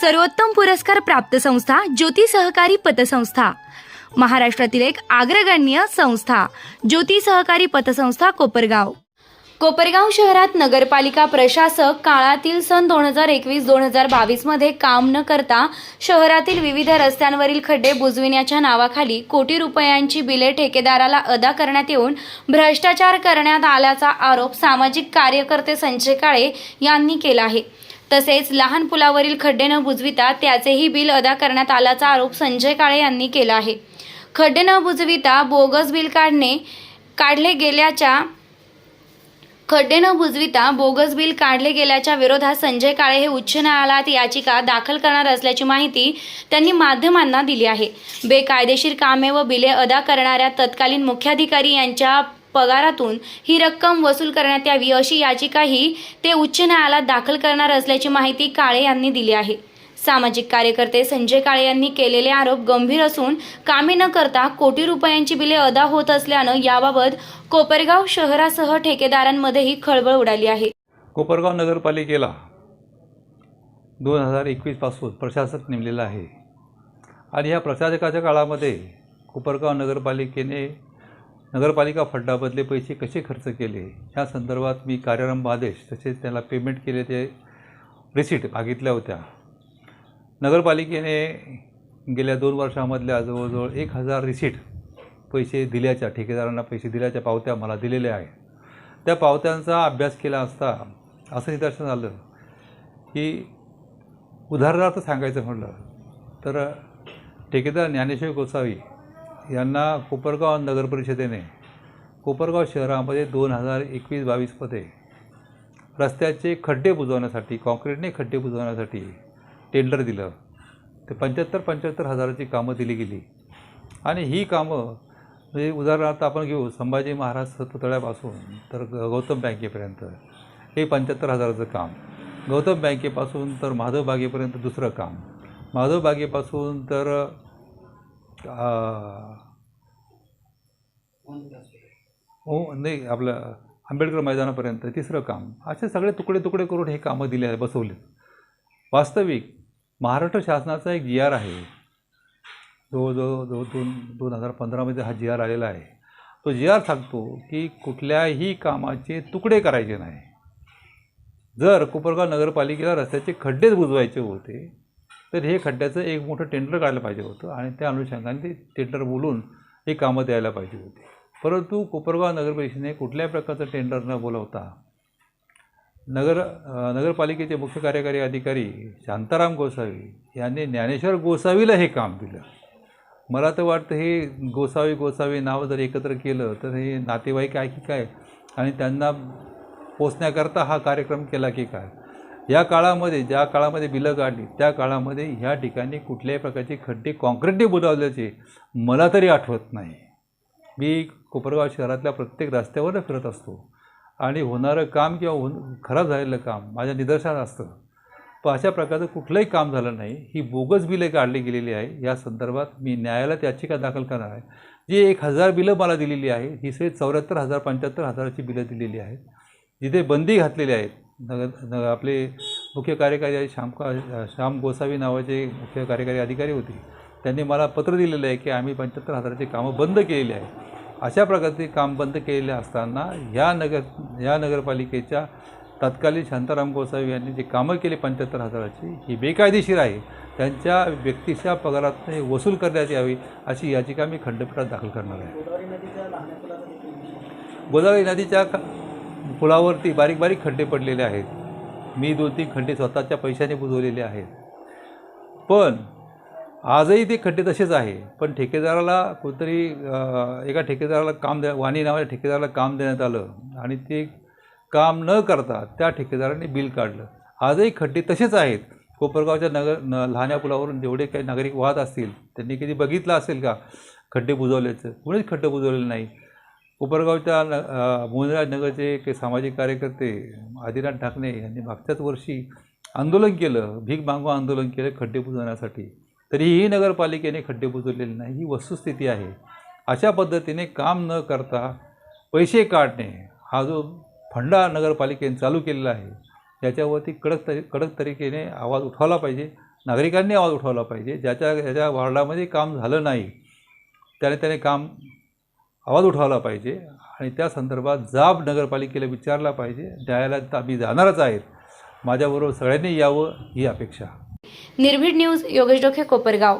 सर्वोत्तम पुरस्कार प्राप्त संस्था ज्योती सहकारी पतसंस्था. महाराष्ट्रातील एक अग्रगण्य संस्था ज्योती सहकारी पतसंस्था कोपरगाव. कोपरगाव शहरात नगरपालिका प्रशासक काळातील सन दोन हजार एकवीस दोन हजार बावीसमध्ये काम न करता शहरातील विविध रस्त्यांवरील खड्डे बुजविण्याच्या नावाखाली कोटी रुपयांची बिले ठेकेदाराला अदा करण्यात येऊन भ्रष्टाचार करण्यात आल्याचा आरोप सामाजिक कार्यकर्ते संजय काळे यांनी केला आहे. तसेच लहान पुलावरील खड्डे न बुजविता त्याचेही बिल अदा करण्यात आल्याचा आरोप संजय काळे यांनी केला आहे. खड्डे न बुजविता बोगस बिल काढणे काढले गेल्याच्या खड्डे न बुजविता बोगस बिल काढले गेल्याच्या विरोधात संजय काळे हे उच्च न्यायालयात याचिका दाखल करणार असल्याची माहिती त्यांनी माध्यमांना दिली आहे. बेकायदेशीर कामे व बिले अदा करणाऱ्या तत्कालीन मुख्याधिकारी यांच्या पगारातून ही रक्कम वसूल करण्यात यावी अशी याचिकाही ते उच्च न्यायालयात दाखल करणार असल्याची माहिती काळे यांनी दिली आहे. सामाजिक कार्यकर्ते संजय काळे यांनी केलेले आरोप गंभीर असून कामे न करता कोटी रुपयांची बिले अदा होत असल्यानं याबाबत कोपरगाव शहरासह ठेकेदारांमध्येही खळबळ उडाली आहे. कोपरगाव नगरपालिकेला दोन हजार एकवीसपासून प्रशासक नेमलेला आहे. आणि या प्रशासकाच्या काळामध्ये कोपरगाव नगरपालिकेने नगरपालिका फंडामधले पैसे कसे खर्च केले? ह्या संदर्भात मी कार्यारंभ आदेश तसेच त्याला पेमेंट केले ते रिसिट मागितल्या होत्या. नगरपालिकेने गेल्या दोन वर्षामधल्या जवळजवळ एक हजार रिसीट पैसे दिल्याच्या ठेकेदारांना पैसे दिल्याच्या पावत्या मला दिलेल्या आहेत. त्या पावत्यांचा अभ्यास केला असता असं निदर्शन आलं की उदाहरणार्थ सांगायचं म्हटलं तर ठेकेदार ज्ञानेश्वर गोसावी यांना कोपरगाव नगर परिषदेने कोपरगाव शहरामध्ये दोन हजार एकवीस बावीसमध्ये रस्त्याचे खड्डे बुजवण्यासाठी कॉन्क्रीटने खड्डे बुजवण्यासाठी टेंडर दिलं. ते पंच्याहत्तर पंच्याहत्तर हजाराची कामं दिली गेली. आणि ही कामं म्हणजे उदाहरणार्थ आपण घेऊ संभाजी महाराज पुतळ्यापासून तर ग- गौतम बँकेपर्यंत हे पंच्याहत्तर हजाराचं काम. गौतम बँकेपासून तर माधव बागेपर्यंत दुसरं काम. माधव बागेपासून तर हो नाही आपलं आंबेडकर मैदानापर्यंत तिसरं काम. असे सगळे तुकडे तुकडे करून हे कामं दिले आहे बसवले. वास्तविक महाराष्ट्र शासनाचा एक जी आर आहे. जवळजवळ जवळ दोन दोन हजार पंधरामध्ये हा जी आर आलेला आहे. तो जी आर सांगतो की कुठल्याही कामाचे तुकडे करायचे नाही. जर कोपरगाव नगरपालिकेला रस्त्याचे खड्डेच बुजवायचे होते तर हे खड्ड्याचं एक मोठं टेंडर काढलं पाहिजे होतं आणि त्या अनुषंगाने ते टेंडर बोलून हे कामं द्यायला पाहिजे होती. परंतु कोपरगाव नगर परिषदेने कुठल्याही प्रकारचं टेंडर न बोलवता नगर नगरपालिकेचे मुख्य कार्यकारी अधिकारी शांताराम गोसावी यांनी ज्ञानेश्वर गोसावीला हे काम दिलं. मला तर वाटतं हे गोसावी गोसावी नाव जर एकत्र केलं तर हे नातेवाईक आहे की काय? आणि त्यांना पोचण्याकरता हा कार्यक्रम केला की काय? या काळामध्ये ज्या काळामध्ये बिलं काढली त्या काळामध्ये ह्या ठिकाणी कुठल्याही प्रकारचे खड्डे कॉन्क्रीटने बुडवल्याचे मला तरी आठवत नाही. मी कोपरगाव शहरातल्या प्रत्येक रस्त्यावर फिरत असतो. आणि होणारं काम किंवा होण खराब झालेलं काम माझ्या निदर्शनात असतं. पण अशा प्रकारचं कुठलंही काम झालं नाही. ही बोगस बिले काढली गेलेली आहे. या संदर्भात मी न्यायालयात याचिका दाखल करणार आहे. जी एक हजार बिलं मला दिलेली आहे ही सगळी चौऱ्याहत्तर हजार पंच्याहत्तर हजाराची बिलं दिलेली आहेत. जिथे बंदी घातलेली आहेत नगर आपले मुख्य कार्यकारी श्यामका श्याम गोसावी नावाचे मुख्य कार्यकारी अधिकारी होते. त्यांनी मला पत्र दिलेलं आहे की आम्ही पंच्याहत्तर हजाराची कामं बंद केलेली आहे अशा प्रकारचे काम बंद केलेले असताना ह्या नगर या नगरपालिकेच्या तत्कालीन शांताराम गोसावी यांनी जे कामं केली पंच्याहत्तर हजाराची ही बेकायदेशीर आहे. त्यांच्या व्यक्तीच्या पगारात वसूल करण्यात यावी अशी याचिका मी खंडपीठात दाखल करणार आहे. गोदावरी नदीच्या ख- पुलावरती बारीक बारीक खड्डे पडलेले आहेत. मी दोन तीन खड्डे स्वतःच्या पैशाने बुजवलेले आहेत. पण आजही ते खड्डे तसेच आहे. पण ठेकेदाराला कोणतरी एका ठेकेदाराला काम द्या वाणी नावाच्या ठेकेदाराला काम देण्यात आलं आणि ते काम न करता त्या ठेकेदाराने बिल काढलं. आजही खड्डे तसेच आहेत. कोपरगावच्या नगर न लहान्या पुलावरून जेवढे काही नागरिक वाहत असतील त्यांनी कधी बघितलं असेल का खड्डे बुजवल्याचं? कुणीच खड्डे बुजवलेलं नाही. उपरगावच्या न मोहनराज नगरचे एक सामाजिक कार्यकर्ते आदिनाथ ठाकणे यांनी मागच्याच वर्षी आंदोलन केलं भीक मागवा आंदोलन केलं खड्डे बुजवण्यासाठी तरीही नगरपालिकेने खड्डे बुजवलेले नाही ही वस्तुस्थिती आहे. अशा पद्धतीने काम न करता पैसे काढणे हा जो फंडा नगरपालिकेने चालू केलेला आहे याच्यावरती कडक तरी कडक तरीकेने आवाज उठवला पाहिजे नागरिकांनी आवाज उठवला पाहिजे ज्याच्या ज्याच्या वार्डामध्ये काम झालं नाही त्याने त्याने काम आवाज उठवला पाहिजे. आणि त्या संदर्भात जाब नगरपालिकेला विचारला पाहिजे. न्यायालयात आम्ही जाणारच आहेत. माझ्याबरोबर सगळ्यांनी यावं ही अपेक्षा निर्भीड न्यूज योगेश डोखे कोपरगाव.